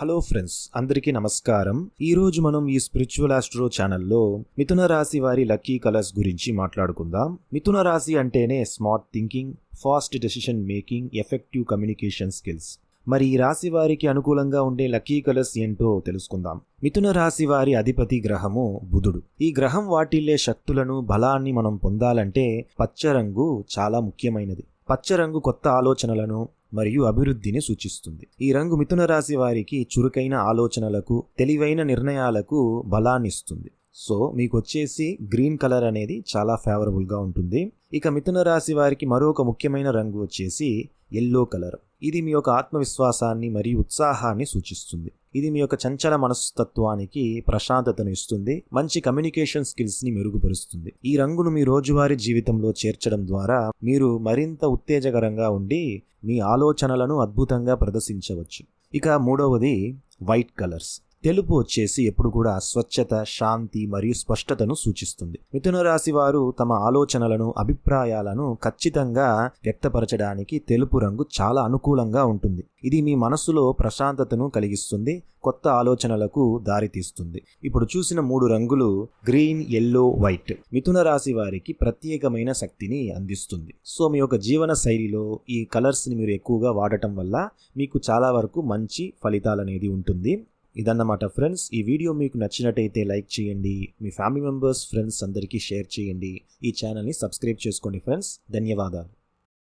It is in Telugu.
హలో ఫ్రెండ్స్ అందరికీ నమస్కారం. ఈ రోజు మనం ఈ స్పిరిచువల్ ఆస్ట్రో ఛానల్లో మిథున రాశి వారి లక్కీ కలర్స్ గురించి మాట్లాడుకుందాం. మిథున రాశి అంటేనే smart thinking fast decision making effective communication skills. మరి ఈ రాశి వారికి అనుకూలంగా ఉండే లక్కీ కలర్స్ ఏంటో తెలుసుకుందాం. మిథున రాశి వారి అధిపతి గ్రహము బుధుడు. ఈ గ్రహం వాటిల్లే శక్తులను బలాన్ని మనం పొందాలంటే పచ్చ రంగు చాలా ముఖ్యమైనది. పచ్చ రంగు కొత్త ఆలోచనలను మరియు అభివృద్ధిని సూచిస్తుంది. ఈ రంగు మిథున రాశి వారికి చురుకైన ఆలోచనలకు తెలివైన నిర్ణయాలకు బలాన్నిస్తుంది సో మీకు వచ్చేసి గ్రీన్ కలర్ అనేది చాలా ఫేవరబుల్గా ఉంటుంది. ఇక మిథున రాశి వారికి మరొక ముఖ్యమైన రంగు వచ్చేసి ఎల్లో కలర్. ఇది మీ యొక్క ఆత్మవిశ్వాసాన్ని మరియు ఉత్సాహాన్ని సూచిస్తుంది. ఇది మీ యొక్క చంచల మనస్తత్వానికి ప్రశాంతతను ఇస్తుంది మంచి కమ్యూనికేషన్ స్కిల్స్ని మెరుగుపరుస్తుంది. ఈ రంగును మీ రోజువారీ జీవితంలో చేర్చడం ద్వారా మీరు మరింత ఉత్తేజకరంగా ఉండి మీ ఆలోచనలను అద్భుతంగా ప్రదర్శించవచ్చు. ఇక మూడవది వైట్ కలర్స్ తెలుపు వచ్చేసి ఎప్పుడు కూడా స్వచ్ఛత శాంతి మరియు స్పష్టతను సూచిస్తుంది. మిథున రాశి వారు తమ ఆలోచనలను అభిప్రాయాలను ఖచ్చితంగా వ్యక్తపరచడానికి తెలుపు రంగు చాలా అనుకూలంగా ఉంటుంది. ఇది మీ మనస్సులో ప్రశాంతతను కలిగిస్తుంది కొత్త ఆలోచనలకు దారితీస్తుంది ఇప్పుడు చూసిన మూడు రంగులు గ్రీన్ ఎల్లో వైట్ మిథున రాశి వారికి ప్రత్యేకమైన శక్తిని అందిస్తుంది. సో మీ యొక్క జీవన శైలిలో ఈ కలర్స్ని మీరు ఎక్కువగా వాడటం వల్ల మీకు చాలా వరకు మంచి ఫలితాలు అనేది ఉంటుంది. ఇదన్నమాట ఫ్రెండ్స్. ఈ వీడియో మీకు నచ్చినట్టయితే లైక్ చేయండి. మీ ఫ్యామిలీ మెంబర్స్ ఫ్రెండ్స్ అందరికీ షేర్ చేయండి. ఈ ఛానల్ని సబ్స్క్రైబ్ చేసుకోండి ఫ్రెండ్స్. ధన్యవాదాలు.